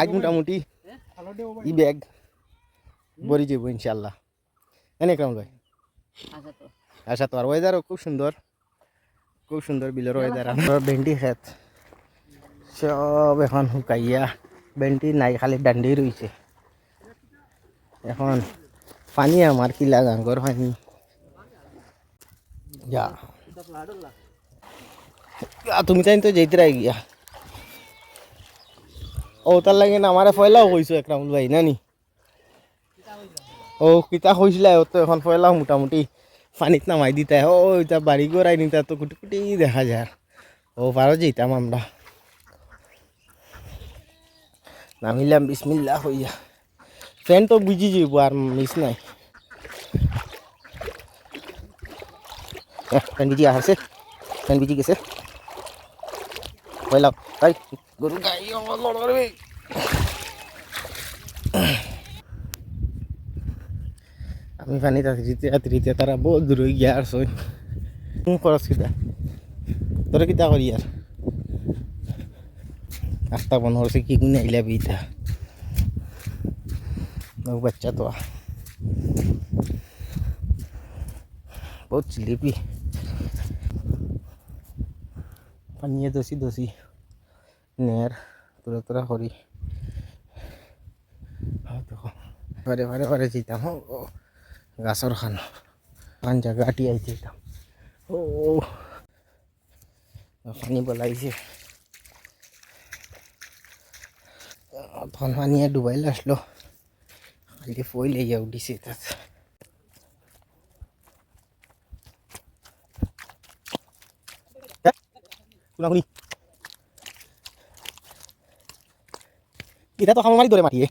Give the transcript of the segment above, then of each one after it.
আজ মোটামুটি ই ব্যাগ। বরি যাব ইনশাল্লাহ এনে কেমন ভাই। আচ্ছা তো। আর ওয়েদারও খুব সুন্দর। খুব সুন্দর বিলের ওয়েদার আমার ভেন্ডি খেত। সব এখন শুকাইয়া ভেন্ডি নাই খালি ডান্ডি রয়েছে এখন পানি আমার কিলা গাঙ্গর পানি। যা। তুমি তাই তো যেতে রাই গিয়া ও, তার লাগে না ফয়লাও কইছো একরামুল ভাই নানি ও, কিতা কইছিল ও তো এখন ফয়লাও মোটামুটি। পানিত নামাই দিতে ও এটা বাড়ি গড়াই নিতা তো কুটি কুটি দেখা যায়। ও পারো যেতাম আমরা নামিলাম বিসমিল্লা হইয়া ফ্যান তো বুঝি যাব আর মিস নাই। ফ্যান বিজি আছে ফ্যান বিজি গেছে। পয়লা তাই। গরু গাই লড় করবে আমি পানি তাড়িতে তাড়িতে তারা বহুত দূর হয়ে গিয়া আর সই খরচ কিতা তোরা কিতা করি আর আস্তা বন হচ্ছে কি গুণ আইলা বিতা নৌ বাচ্চা তো বহুত চিলিপি পানিয়ে দসি দসি নের তোরা তোরা করি বারে বারে বারে যেতাম ও গাছর খান জায়গা আটি আই যেতাম ও পানি বলাইছে তখন ডুবাই আসলো খালি ফই লেগে উঠিছে তাত কোনাকুনি এটা তো খামারি ধরে মাটিয়ে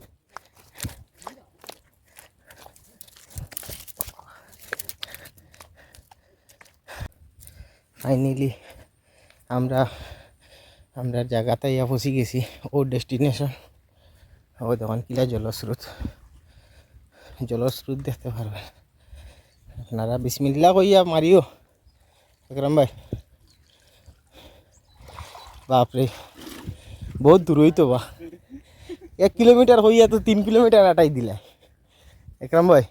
ফাইনালি আমরা আমরা জায়গাতে ইয়া ফসি গেছি। ও ডেস্টিনেশন ও তখন কিলা জলস্রোত। জলস্রোত দেখতে পারবেন। আপনারা বিসমিল্লা কইয়া মারিও। একরাম ভাই। বাপরে। বহুত দূর হইতো বা। এক কিলোমিটার হইয়া তো তিন কিলোমিটার আটাই দিলা। একরাম ভাই।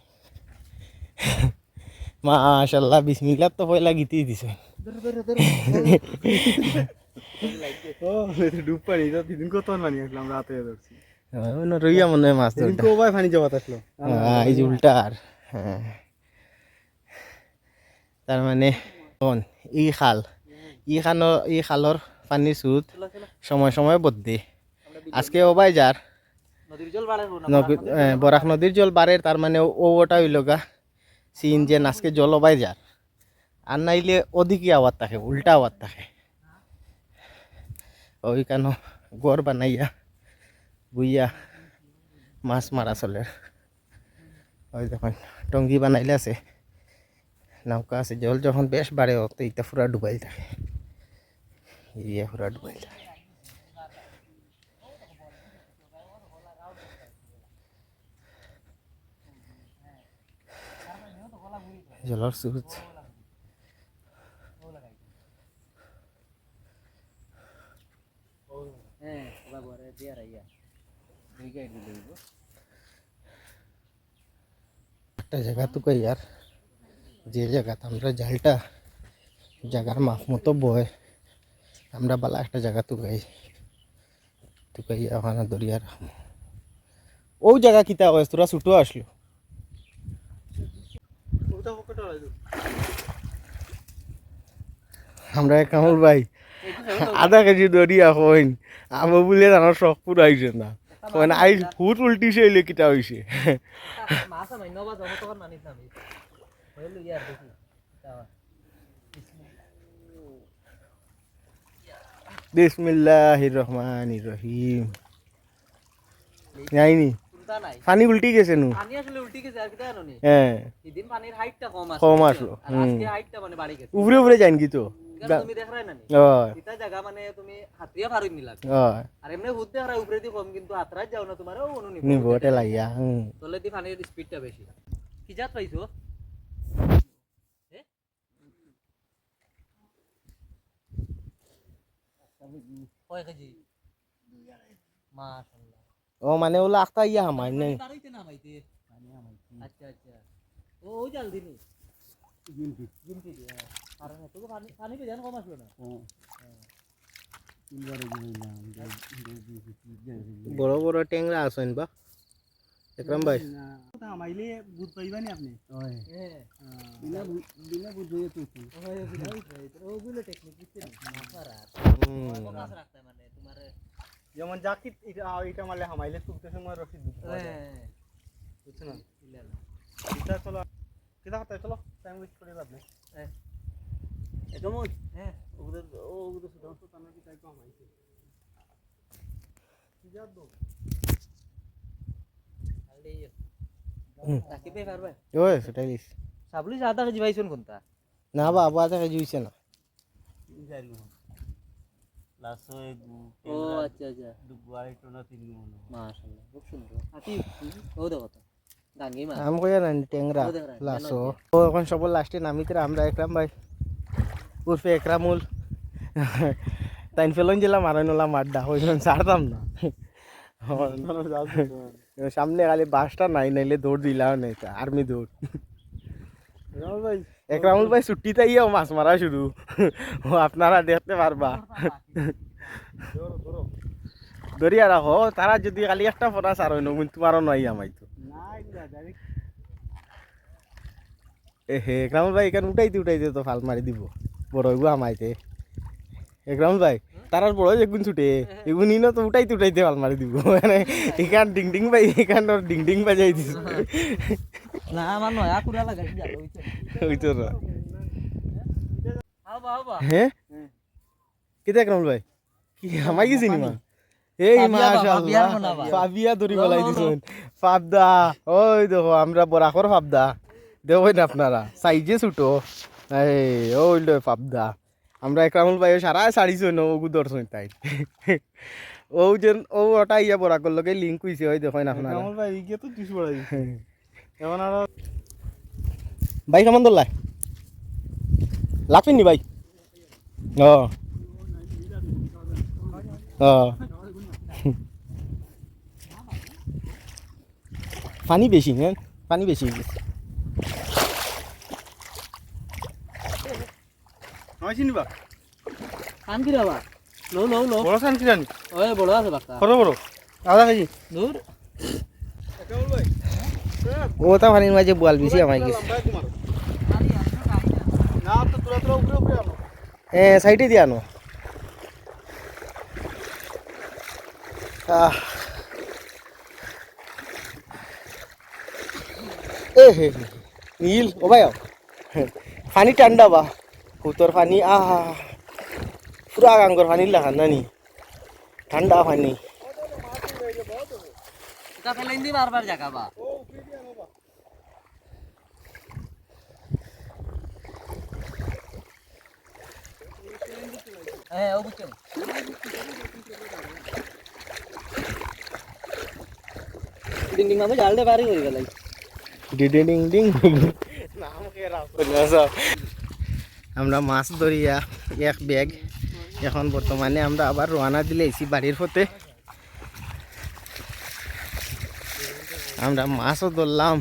মাশাল্লাহ বিসমিল্লা তো পয়লা গীতেই দিছে। ডুব পানি তো দিদিন কত পানি আসলো আমরা ধরছি রইয়া মনে হয় মাছ দিদিন ধরতে। তো ভাই পানি জমাত আসলো। হ্যাঁ, এই যে হ্যাঁ। তার মানে ই খাল। ই ই সময় সময় বদলে। আজকে ওবাই যার বরাক নদীর জল বাড়ে তার মানে ও ওটা হইল গা সিন যে আজকে জল ওবাই যার। আর নাইলে ওদিকে আওয়াজ থাকে উল্টা আওয়াজ থাকে। ওই কেন গড় বানাইয়া বুইয়া মাছ মারা চলে। ওই দেখুন টঙ্গি বানাইলে আছে। নৌকা আছে জল যখন বেশ বাড়ে তো ইটা পুরা ডুবাইল থাকে। এরিয়া পুরা ডুবাইল থাকে। জলের স্রোত হ্যাঁ বাবারে দিয়া রাইয়া দুই গাইড দিল একটা জায়গা তো কই আর যে জায়গাতে আমরা জালটা জায়গার মাপ মতো বয় আমরা বালা একটা জায়গা তো গাই তো গাই ওখানে দরিয়া রাখব ও জায়গা কিতা হয় তোরা ছুটো আসলো ওটা পকেট আলাদা আমরা কামল ভাই। আধা কেজি দরিয়া হইন। আমো বুলে আমার শখ পুরাইছে না। আই হুট উল্টিছে ইয়ার দেখি যাওয়া বিসমিল্লাহির রহমানির রহিম পানি উল্টি গেছে নু? পানি আসলে উল্টি গেছে আর কি জানো হ্যাঁ এদিন পানির হাইটটা কম আছে কম আসলো, আজকে হাইটটা মানে বাড়ি গেছে। উপরে উপরে যাইন কি তো? তুমি দেখ রাই না নি এটা জায়গা মানে তুমি হাতিয়া পারুই নিলাগ। হয়। আর এমনি হুদ দেখ রাই উপরে দি কম কিন্তু হাতরাত যাও না তোমার অনু নিব নিব। ওটা লাগিয়া হুম তলে দি পানির স্পিডটা বেশি কি জাত পাইছো? কয় কেজি? মাশাআল্লাহ ও মানে ওলা আখতা ইয়া হামাই নাই আচ্ছা আচ্ছা ও ওই জাল দিনি গিনতি গিনতি দিয়ে আর না পানি কম আসলো না ও তিনবারে গিলাম বড় বড় টেংরা আছেন বা একরাম ভাই না আমাইলে বুঝ পাইবানি আপনি ওই হ্যাঁ বিনা বিনা বুঝ হয়ে টেকনিক বুঝতে মাছ রাখতে মানে তোমার যেমন জাকিত এটা এটা মারলে হামাইলে তুলতে সময় রশিদ বুঝ হ্যাঁ বুঝছেন না? ইলা না এটা চলো কিটা কথা চলো টাইম ওয়েস্ট করে লাভ নেই। হ্যাঁ। একদম হ্যাঁ। ওগুলো ওগুলো সুদান তো তানা কি তাই কম আইছে কি যাদ দো আলডি তাকিবে পারবে? ওই সেটাই দিস সাবলি সাদা কেজি পাইছুন কোনটা? না বা আবার থেকে জুইছে না। যাইলো লাস্ট ও আচ্ছা আচ্ছা। দুবাই তিন মাশাআল্লাহ খুব সুন্দর। ও দেখো তো আম কইয়া না টেংরা লাসো ও। এখন সব লাস্টে নামিতে আমরা একরাম ভাই। উর্ফে একরামুল তাইন ফেলন ছাড়তাম না। সামনে খালি বাসটা নাই নাইলে দৌড় দিলাও নাই আর্মি দৌড়। একরামুল ভাই ছুটিতে ইয়েও মাছ মারা ও আপনারা দেখতে পারবা। ধরিয়া রাখো তারা যদি কালি একটা ফোটা সার হইন কিন্তু তোমারও নয় আমাইতো না এগুলা ডাইরেক্ট এ হে একরামুল ভাই, এখানে উঠাইতে উঠাইতে তো ফাল মারি দিব। বড় এগু আমাইতে। একরামুল ভাই তারার বড় যেগুন ছুটে এগুন ইনো তো উঠাইতে উঠাইতে ফাল মারি দিব। মানে এখান ডিং ডিং বাই এখান ওর ডিং ডিং বাজাই দিস না আমার নয়া কুড়া লাগাই জাল হইছে ওই তো। র। আবা আবা হ্যাঁ ভাই? কি আমাই গেছি নি মা? এই মাশাআল্লাহ। ফাবিয়া লো, লো। দিছেন। ফাবদা ওই দেখো আমরা বরাকর ফাবদা। দেখবেন আপনারা সাইজে ছুটো। এই ওই ফাবদা। আমরা একরামুল ভাই সারা সারিছো ন ওগু দর্শন তাই। ও যে ও ওটা ইয়া বরাকর লগে লিঙ্ক হইছে ওই দেখেন আপনারা ভাই তো এখন আর ভাই কেমন দোল্লাই লাগছেন নি ভাই? ও। ও। পানি বেশি হ্যাঁ? পানি বেশি নয়ছি নিবা? কান কি রাবা লো লো লো বড় সান কি জানি? ওই বড় আছে বাক্কা বড় বড় আধা কেজি। দূর ও তা পানির মাঝে বোয়াল বেশি আমায় গেছে না তো তোরা তোরা উপরে উপরে আনো। এ সাইডে দিয়ে আনো এ হে হে। নীল ও ভাই পানি ঠান্ডা বা। উত্তর পানি আহা পুরা গাঙ্গর পানি লাগান নানি ঠান্ডা পানি বারবার জায়গা হ্যাঁ ও বুঝছেন ডিং ডিং মামে জাল দে বাড়ি হয়ে গেল ডিং ডিং আমরা মাছ ধরিয়া এক ব্যাগ। এখন বর্তমানে আমরা আবার রওনা দিলেছি বাড়ির পথে। আমরা মাছও ধরলাম,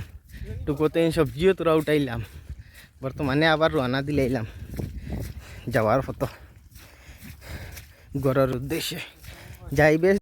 টুকোতে সবজিও তোরা উঠাইলাম। বর্তমানে আবার রওনা দিলাইলাম যাওয়ার পথ। গড়ের উদ্দেশ্যে। যাইবে